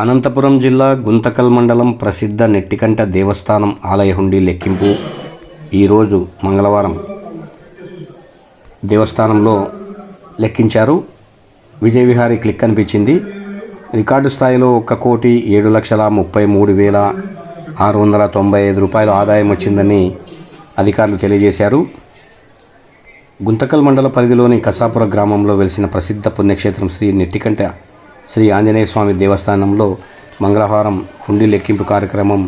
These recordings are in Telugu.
అనంతపురం జిల్లా గుంతకల్ మండలం ప్రసిద్ధ నెట్టికంట దేవస్థానం ఆలయ హుండీ లెక్కింపు ఈరోజు మంగళవారం దేవస్థానంలో లెక్కించారు. విజయవిహారి క్లిక్ అనిపించింది. రికార్డు స్థాయిలో ఒక్క కోటి ఏడు లక్షల ముప్పై మూడు వేల ఆరు వందల తొంభై ఐదు రూపాయల ఆదాయం వచ్చిందని అధికారులు తెలియజేశారు. గుంతకల్ మండల పరిధిలోని కసాపుర గ్రామంలో వెలిసిన ప్రసిద్ధ పుణ్యక్షేత్రం శ్రీ నెట్టికంట శ్రీ ఆంజనేయ స్వామి దేవస్థానంలో మంగళహారం హుండీ లెక్కింపు కార్యక్రమం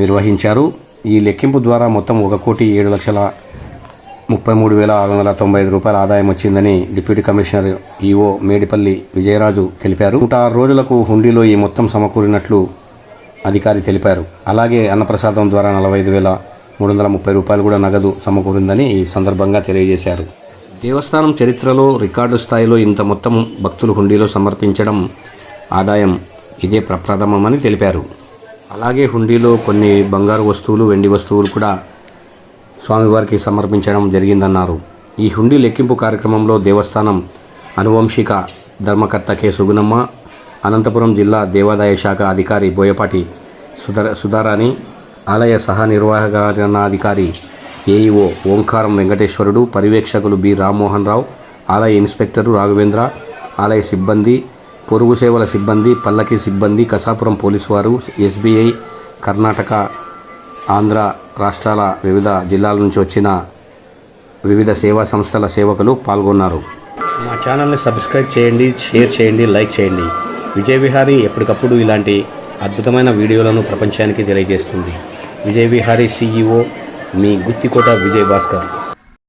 నిర్వహించారు. ఈ లెక్కింపు ద్వారా మొత్తం ఒక కోటి ఏడు లక్షల ముప్పై మూడు వేల ఆరు వందల తొంభై ఐదు రూపాయల ఆదాయం వచ్చిందని deputy commissioner EO Medipalli Vijayaraju తెలిపారు. నూట ఆరు రోజులకు హుండీలో ఈ మొత్తం సమకూరినట్లు అధికారి తెలిపారు. అలాగే అన్నప్రసాదం ద్వారా నలభై ఐదు వేల మూడు వందల ముప్పై రూపాయలు కూడా నగదు సమకూరిందని ఈ సందర్భంగా తెలియజేశారు. దేవస్థానం చరిత్రలో రికార్డు స్థాయిలో ఇంత మొత్తం భక్తులు హుండీలో సమర్పించడం ఆదాయం ఇదే ప్రప్రథమమని తెలిపారు. అలాగే హుండీలో కొన్ని బంగారు వస్తువులు వెండి వస్తువులు కూడా స్వామివారికి సమర్పించడం జరిగిందన్నారు. ఈ హుండీ లెక్కింపు కార్యక్రమంలో దేవస్థానం అనువంశిక ధర్మకర్త కె. సుగుణమ్మ అనంతపురం జిల్లా దేవాదాయ శాఖ అధికారి బోయపాటి సుధర సుధారాణి ఆలయ సహా నిర్వహణాధికారి ఏఈఓ ఓంకారం వెంకటేశ్వరుడు పర్యవేక్షకులు బి రామ్మోహన్ రావు ఆలయ ఇన్స్పెక్టరు రాఘవేంద్ర ఆలయ సిబ్బంది పొరుగు సేవల సిబ్బంది పల్లకి సిబ్బంది కసాపురం పోలీసు వారు ఎస్బీఐ కర్ణాటక ఆంధ్ర రాష్ట్రాల వివిధ జిల్లాల నుంచి వచ్చిన వివిధ సేవా సంస్థల సేవకులు పాల్గొన్నారు. మా ఛానల్ని సబ్స్క్రైబ్ చేయండి షేర్ చేయండి లైక్ చేయండి. విజయ విహారీ ఎప్పటికప్పుడు ఇలాంటి అద్భుతమైన వీడియోలను ప్రపంచానికి తెలియజేస్తుంది. విజయ విహారీ సీఈఓ మీ గుత్తికోట విజయ్ భాస్కర్